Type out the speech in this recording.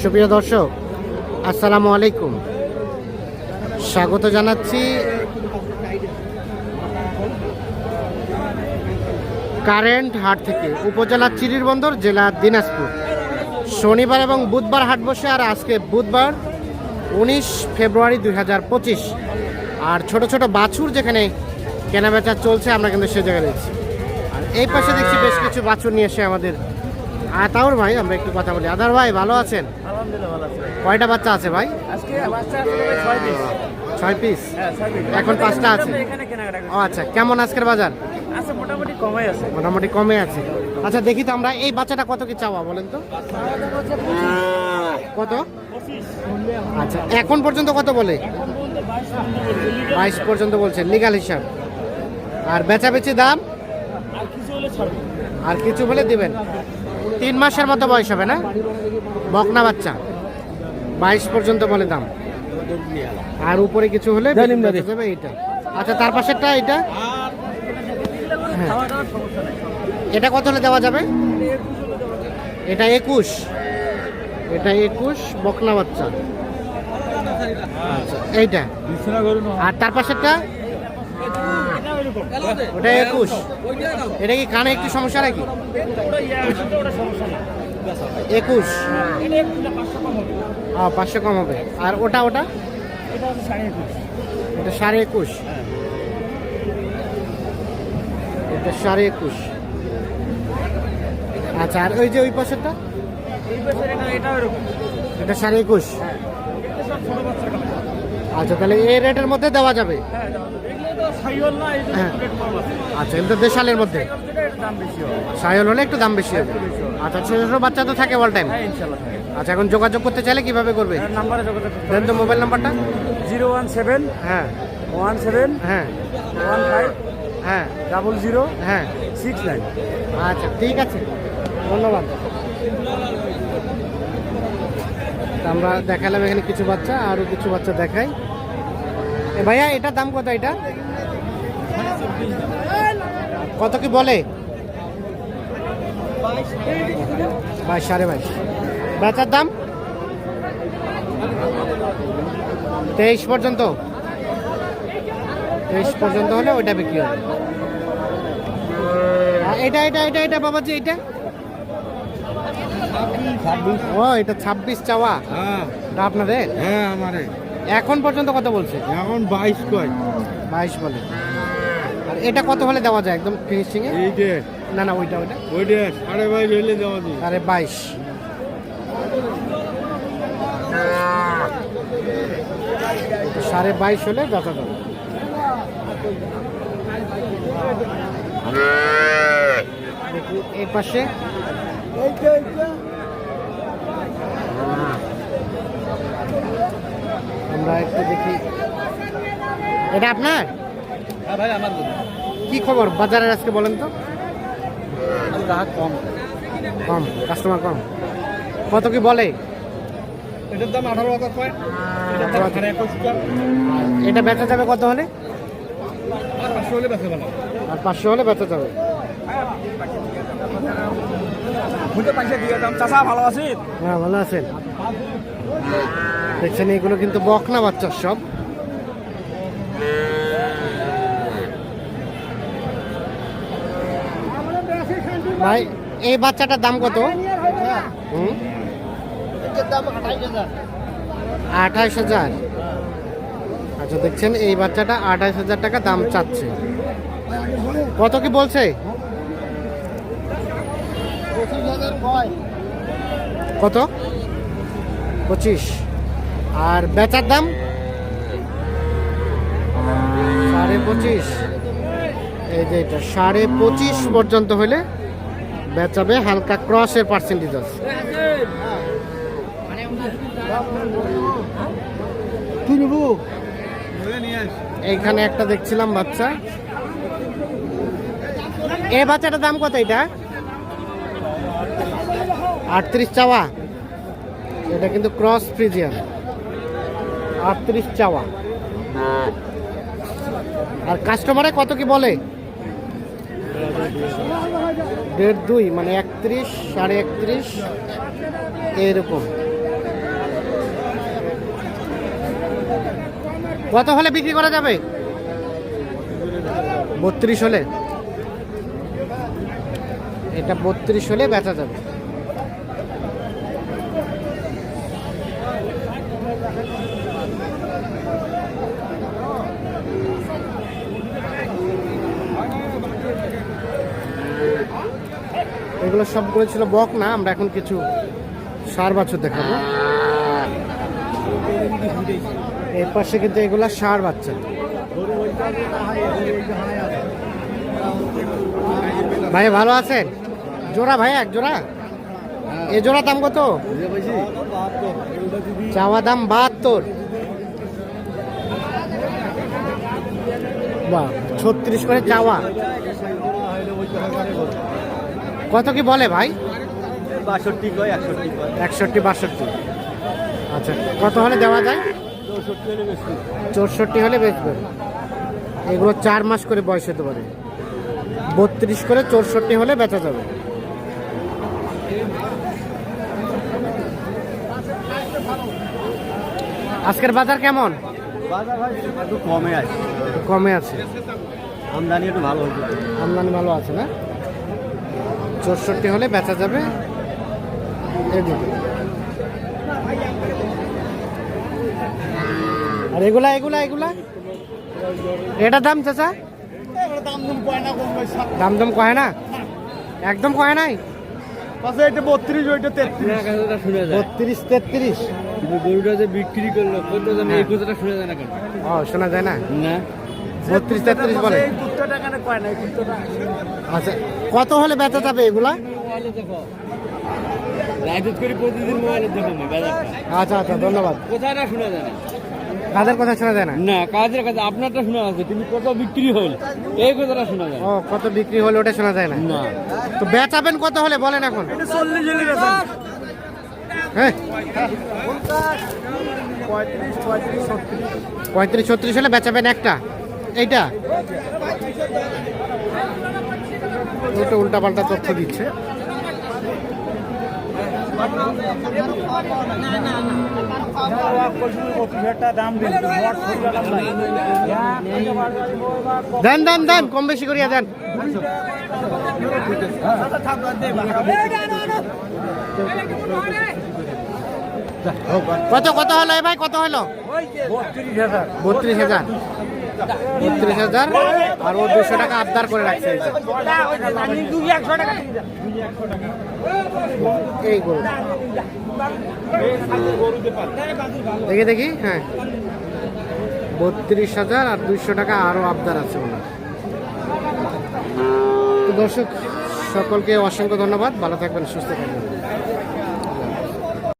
সুপ্রিয় দর্শক, আসসালামু আলাইকুম। স্বাগত জানাচ্ছি কারেন্ট হাট থেকে, উপজেলা চিরিরবন্দর, জেলা দিনাজপুর। শনিবার এবং বুধবার হাট বসে, আর আজকে বুধবার উনিশ ফেব্রুয়ারি দুই হাজার পঁচিশ। আর ছোট ছোট বাছুর যেখানে কেনাবেচা চলছে, আমরা কিন্তু সে জায়গায় রয়েছি। আর এই পাশে দেখছি বেশ কিছু বাছুর নিয়ে এসে আমাদের আতাউর ভাই আমরা একটু কথা বলি। আদার ভাই ভালো আছেন? আলহামদুলিল্লাহ ভালো আছে। কয়টা বাচ্চা আছে ভাই? ছয় পিস হ্যাঁ এখন পাঁচটা আছে। ও আচ্ছা কেমন আজকের বাজার? আছে মোটামুটি কমই আছে। মোটামুটি কমে আছে। আচ্ছা দেখি তো আমরা এই বাচ্চাটা কত কি চাওয়া বলেন তো। কত? আচ্ছা এখন পর্যন্ত কত বলে? বাইশ পর্যন্ত বলছে লিগাল হিসাব। আর বেচাবেচি দাম? আর কিছু হলে দিবেন? তিন মাসের মতো বয়স হবে না? বকনা বাচ্চা। বাইশ পর্যন্ত বলে দাম। আর উপরে কিছু হলে যাবে আচ্ছা তার পাশেরটা এটা হ্যাঁ। এটা কত হলে দেওয়া যাবে? এটা একুশ। এটা একুশ বকনা বাচ্চা। আচ্ছা এইটা। আর তার পাশেরটা? ওটা একুশ। এটা কি কানে একটু সমস্যা নাকি? একুশ। হ্যাঁ পাঁচশো কম হবে। আর ওটা ওটা? এটা সাড়ে একুশ। এটা সাড়ে একুশ। আচ্ছা আর ওই যে ওই পাশেরটা? এটা সাড়ে একুশ। আচ্ছা তাহলে এই রেটের মধ্যে দেওয়া যাবে। আচ্ছা এটা দেশালের মধ্যে। সায়ল হলে একটু দাম বেশি হবে। আচ্ছা ছোটো ছোটো বাচ্চা তো থাকে অল টাইম আচ্ছা এখন যোগাযোগ করতে চাইলে কীভাবে করবে? নাম্বারে যোগাযোগ দেন তো মোবাইল নাম্বারটা। জিরো ওয়ান সেভেন হ্যাঁ। ওয়ান সেভেন হ্যাঁ। ওয়ান ফাইভ হ্যাঁ। ডাবল জিরো হ্যাঁ। Six nine. আচ্ছা ঠিক আছে। ধন্যবাদ। আমরা দেখালাম এখানে কিছু বাচ্চা আরও কিছু বাচ্চা দেখাই। ভাইয়া এটার দাম কত এটা? কত কি বলে? বাইশ সাড়ে বাইশ। বেচার দাম? তেইশ পর্যন্ত। তেইশ পর্যন্ত হলে ওইটা বিক্রি হবে। এটা এটা এটা এটা বাবাজি এটা ও এটা ছাব্বিশ চাওয়া। হ্যাঁ। এটা আপনাদের হ্যাঁ আমারে। এখন পর্যন্ত কত বলছে? এখন বাইশ কয়। বাইশ বলে। এটা কত হলে দেওয়া যায় একদম ফিনিশিং এ? এই যে। না না ওইটা ওইটা। ওইটা সাড়ে বাইশ হলে দেওয়া দিই আরে বাইশ। সাড়ে বাইশ হলে বেচা যাবে দেখি এই পাশে। আমরা একটু দেখি। এটা আপনার? হ্যাঁ ভাই আমার কি খবর? বাজারের আজকে বলেন তো। গ্রাহক কম। কম কাস্টমার কম। কত কি বলে? এটার দাম আঠারো হাজার কয় এটার এটা বেচা যাবে কত হলে? পাঁচশো হলে বেঁচে ভালো আর পাঁচশো হলে বেচা যাবে। হ্যাঁ ভালো আছেন। দেখছেন এগুলো কিন্তু বকনা বাচ্চার সব। ভাই, এই বাচ্চাটার দাম কত? আঠাইশ হাজার। আচ্ছা দেখছেন, এই বাচ্চাটা আঠাইশ হাজার টাকা দাম চাচ্ছে। কত কি বলছে? কত? পঁচিশ। আর বেচার দাম? সাড়ে পঁচিশ। এই যে এটা, সাড়ে পঁচিশ পর্যন্ত হলে বেচাবে হালকা ক্রসের পার্সেন্টেজ আছে। এইখানে একটা দেখছিলাম বাচ্চা। এ বাচ্চাটার দাম কত এটা? আটত্রিশ চাওয়া। এটা কিন্তু ক্রস ফ্রিজিয়ান। আটত্রিশ চাওয়া। আর কাস্টমারে কত কি বলে? দেড় দুই মানে একত্রিশ, সাড়ে একত্রিশ, এরকম। কত হলে বিক্রি করা যাবে? বত্রিশ হলে। এটা বত্রিশ হলে বেচা যাবে। এগুলো সবগুলো ছিল বক না, আমরা এখন কিছু সার বাছুর দেখাবো। এর পাশে কিন্তু এগুলো সার বাচ্চা। ভাই, ভালো আছেন? জোড়া ভাই, এক জোড়া? এ জোড়া দাম কত? চাওয়া দাম বাহাত্তর। বাহ, ছত্রিশ করে চাওয়া। কত কি বলে ভাই? বাষট্টি কয় একষট্টি একষট্টি বাষট্টি। আচ্ছা কত হলে দেওয়া যায়? চৌষট্টি হলে বেচবে। এগুলো চার মাস করে বয়স হতে পারে। বত্রিশ করে চৌষট্টি হলে বেচা যাবে। আজকের বাজার কেমন? একটু কমে আছে। কমে আছে। আমদানি একটু ভালো। আমদানি ভালো আছে না? চৌষট্টি হলে বেচা যাবে আর এগুলা এগুলা এগুলা? এটা দাম চাচা? দাম দাম কয় না? কম দাম দাম কয় না একদম কয় নাই? পাশে এটা বত্রিশ ওইটা তেত্রিশ। কথাটা শুনে বত্রিশ তেত্রিশ কিন্তু গরুটা যে বিক্রি করল কত জানি। এই কথাটা শুনে যায় না কেন ও শোনা যায় না? না। বত্রিশ তেত্রিশ বলে। এই কুত্তাটা কেন কয় না কুত্তাটা আচ্ছা কত হলে বেচা যাবে এগুলা? মোবাইলে দেখো রাজত করি প্রতিদিন মোবাইলে দেখো আমি আচ্ছা আচ্ছা ধন্যবাদ। কথাটা শোনা যায় না। কাদের কথা শোনা যায় না? না কাজের কাছে আপনারটা শোনা আছে কিন্তু কত বিক্রি হল এই কথাটা শোনা যায় ও কত বিক্রি হলে ওটা শোনা যায় না। না। তো বেচাবেন কত হলে বলেন এখন। চল্লিশ হলে হ্যাঁ পঁয়ত্রিশ ছত্রিশ হলে বেচাবেন একটা। এইটা? উল্টা পাল্টা তথ্য দিচ্ছে। দেন দেন দেন, কম বেশি করিয়া দেন। কত কত হলো ভাই? কত হলো? বত্রিশ হাজার বত্রিশ হাজার। বত্রিশ হাজার আর ও দুশো টাকা আবদার করে রাখছে এই। গরু। দেখি দেখি হ্যাঁ। বত্রিশ হাজার আর দুইশো টাকা আরও আবদার আছে ওনার। দর্শক, সকলকে অসংখ্য ধন্যবাদ। ভালো থাকবেন, সুস্থ থাকবেন।